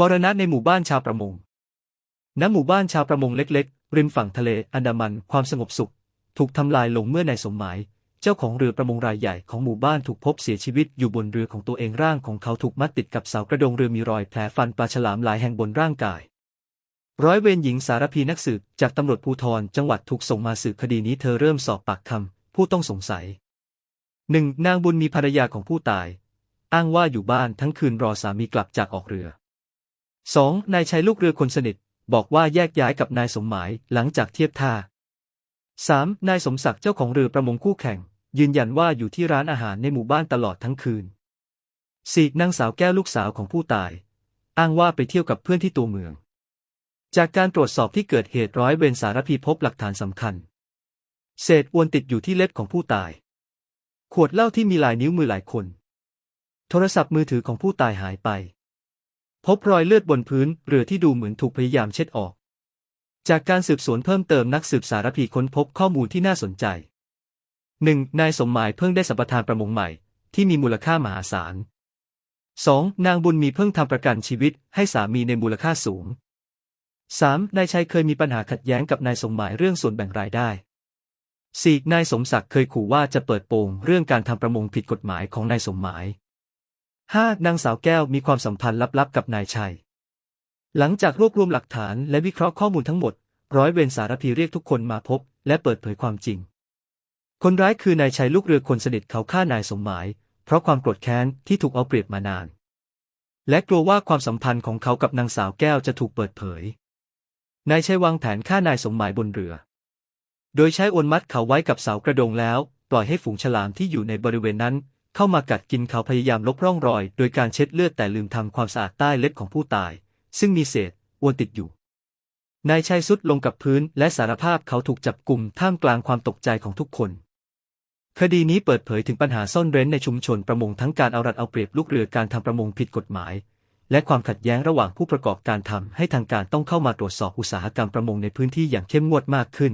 มรณะในหมู่บ้านชาวประมง ณ หมู่บ้านชาวประมงเล็กๆ ริมฝั่งทะเลอันดามันความสงบสุข ถูกทำลายลงเมื่อนายสมหมาย เจ้าของเรือประมงรายใหญ่ของหมู่บ้านถูกพบเสียชีวิตอยู่บนเรือของตัวเองร่างของเขาถูกมัดติดกับเสากระโดงเรือมีรอยแผลฟันปลาฉลามหลายแห่งบนร่างกาย ร้อยเวรหญิงสารพีนักสืบจากตำรวจภูธรจังหวัดถูกส่งมาสืบคดีนี้เธอเริ่มสอบปากคำผู้ต้องสงสัยหนึ่งนางบุญมีภรรยาของผู้ตาย อ้างว่าอยู่บ้านทั้งคืนรอสามีกลับจากออกเรือ 2. นายชัยลูกเรือคนสนิท บอกว่าแยกย้ายกับนายสมหมายหลังจากเทียบท่า 3. นายสมศักดิ์เจ้าของเรือประมงคู่แข่ง ยืนยันว่าอยู่ที่ร้านอาหารในหมู่บ้านตลอดทั้งคืน 4. นางสาวแก้วลูกสาวของผู้ตาย อ้างว่าไปเที่ยวกับเพื่อนที่ตัวเมือง จากการตรวจสอบที่เกิดเหตุร้อยเวรสารพีพบหลักฐานสำคัญ เศษอวนติดอยู่ที่เล็บของผู้ตาย ขวดเหล้าที่มีลายนิ้วมือหลายคน โทรศัพท์มือถือของผู้ตายหายไป พบรอยเลือดบนพื้นเรือที่ดูเหมือนถูกพยายามเช็ดออก จากการสืบสวนเพิ่มเติมนักสืบสารพีค้นพบข้อมูลที่น่าสนใจ 1. นายสมหมายเพิ่งได้สัมปทานประมงใหม่ ที่มีมูลค่ามหาศาล 2. นางบุญมีเพิ่งทำประกันชีวิตให้สามีในมูลค่าสูง 3. นายชัยเคยมีปัญหาขัดแย้งกับนายสมหมายเรื่องส่วนแบ่งรายได้ 4. นายสมศักดิ์เคยขู่ว่าจะเปิดโปงเรื่องการทำประมงผิดกฎหมายของนายสมหมาย 5. นางสาวแก้วมีความสัมพันธ์ลับๆ กับนายชัย หลังจากรวบรวมหลักฐานและวิเคราะห์ข้อมูลทั้งหมด ร้อยเวรสารพีเรียกทุกคนมาพบ และเปิดเผยความจริง คนร้ายคือนายชัยลูกเรือคนสนิทเขาฆ่านายสมหมาย เพราะความโกรธแค้นที่ถูกเอาเปรียบมานาน และกลัวว่าความสัมพันธ์ของเขากับนางสาวแก้วจะถูกเปิดเผย นายชัยวางแผนฆ่านายสมหมายบนเรือ โดยใช้อวนมัดเขาไว้กับเสากระดงแล้ว ปล่อยให้ฝูงฉลามที่อยู่ในบริเวณนั้น เข้ามากัดกินเขาพยายามลบร่องรอย โดยการเช็ดเลือดแต่ลืมทำความสะอาดใต้เล็บของผู้ตาย ซึ่งมีเศษอวนติดอยู่ นายชัยสุดลงกับพื้นและสารภาพเขาถูกจับกลุ่มท่ามกลางความตกใจของทุกคน คดีนี้เปิดเผยถึงปัญหาซ่อนเร้นในชุมชนประมงทั้งการเอารัดเอาเปรียบลูกเรือการทำประมงผิดกฎหมาย และความขัดแย้งระหว่างผู้ประกอบการทำให้ทางการต้องเข้ามาตรวจสอบอุตสาหกรรมประมงในพื้นที่อย่างเข้มงวดมากขึ้น